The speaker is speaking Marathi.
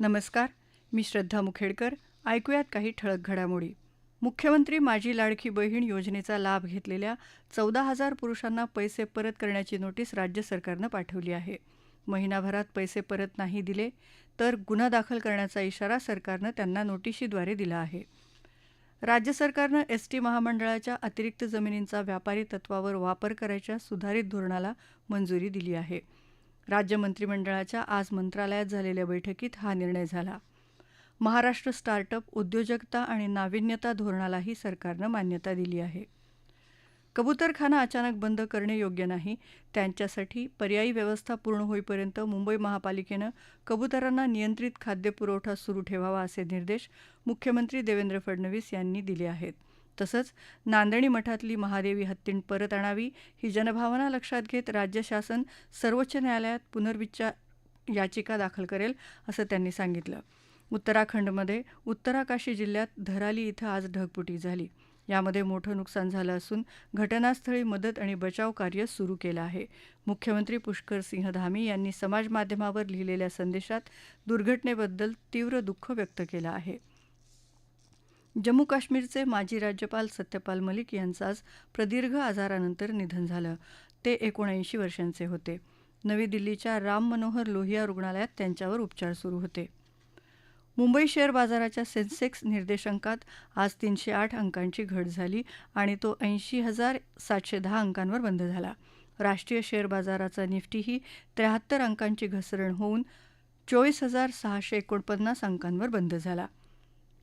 नमस्कार मी श्रद्धा मुखेडकर. ऐकूयात काही ठळक घडामोडी. मुख्यमंत्री माझी लाडकी बहीण योजनेचा लाभ घेतलेल्या चौदा हजार पुरुषांना पैसे परत करण्याची नोटीस राज्य सरकारनं पाठवली आहे. महिनाभरात पैसे परत नाही दिले तर गुन्हा दाखल करण्याचा इशारा सरकारनं त्यांना नोटिशीद्वारे दिला आहे. राज्य सरकारनं एस टी महामंडळाच्या अतिरिक्त जमिनींचा व्यापारी तत्वावर वापर करायच्या सुधारित धोरणाला मंजुरी दिली आहे. राज्य मंत्रिमंडळाच्या आज मंत्रालयात झालेल्या बैठकीत हा निर्णय झाला. महाराष्ट्र स्टार्टअप उद्योजकता आणि नाविन्यता धोरणालाही सरकारनं मान्यता दिली आहे. कबुतरखाना अचानक बंद करणे योग्य नाही त्यांच्यासाठी पर्यायी व्यवस्था पूर्ण होईपर्यंत मुंबई महापालिकेनं कबुतरांना नियंत्रित खाद्यपुरवठा सुरू ठेवावा असे निर्देश मुख्यमंत्री देवेंद्र फडणवीस यांनी दिले आहेत. तसंच नांदणी मठातली महादेवी हत्तीण परत आणावी ही जनभावना लक्षात घेत राज्य शासन सर्वोच्च न्यायालयात पुनर्विचार याचिका दाखल करेल असं त्यांनी सांगितलं. उत्तराखंडमध्ये उत्तराकाशी जिल्ह्यात धराली इथं आज ढगफुटी झाली. यामध्ये मोठं नुकसान झालं असून घटनास्थळी मदत आणि बचाव कार्य सुरू केलं आहे. मुख्यमंत्री पुष्कर सिंह धामी यांनी समाजमाध्यमावर लिहिलेल्या संदेशात दुर्घटनेबद्दल तीव्र दुःख व्यक्त केलं आहे. जम्मू काश्मीरचे माजी राज्यपाल सत्यपाल मलिक यांचं आज प्रदीर्घ आजारानंतर निधन झालं. ते एकोणऐंशी वर्षांचे होते. नवी दिल्लीच्या राम मनोहर लोहिया रुग्णालयात त्यांच्यावर उपचार सुरू होते. मुंबई शेअर बाजाराच्या सेन्सेक्स निर्देशांकात आज तीनशे आठ अंकांची घट झाली आणि तो ऐंशी हजार सातशे दहा अंकांवर बंद झाला. राष्ट्रीय शेअर बाजाराचा निफ्टीही त्र्याहत्तर अंकांची घसरण होऊन चोवीस हजार सहाशे एकोणपन्नास अंकांवर बंद झाला.